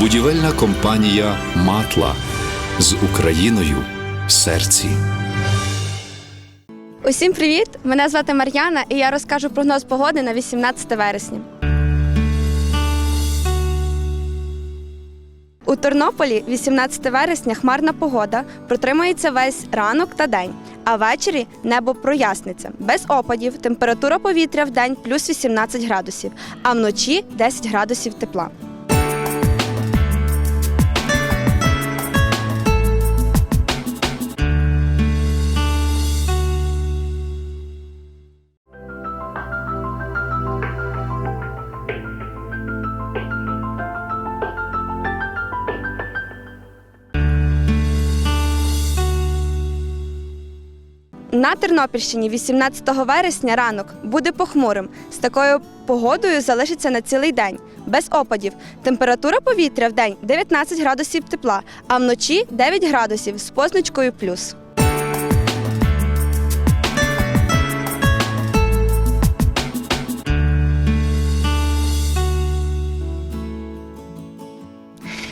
Будівельна компанія Матла з Україною в серці. Усім привіт! Мене звати Мар'яна і я розкажу прогноз погоди на 18 вересня. У Тернополі 18 вересня хмарна погода протримається весь ранок та день, а ввечері небо проясниться. Без опадів, температура повітря в день плюс 18 градусів, а вночі 10 градусів тепла. На Тернопільщині 18 вересня ранок буде похмурим. З такою погодою залишиться на цілий день. Без опадів. Температура повітря в день 19 градусів тепла, а вночі 9 градусів з позначкою плюс.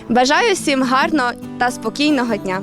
Бажаю всім гарного та спокійного дня.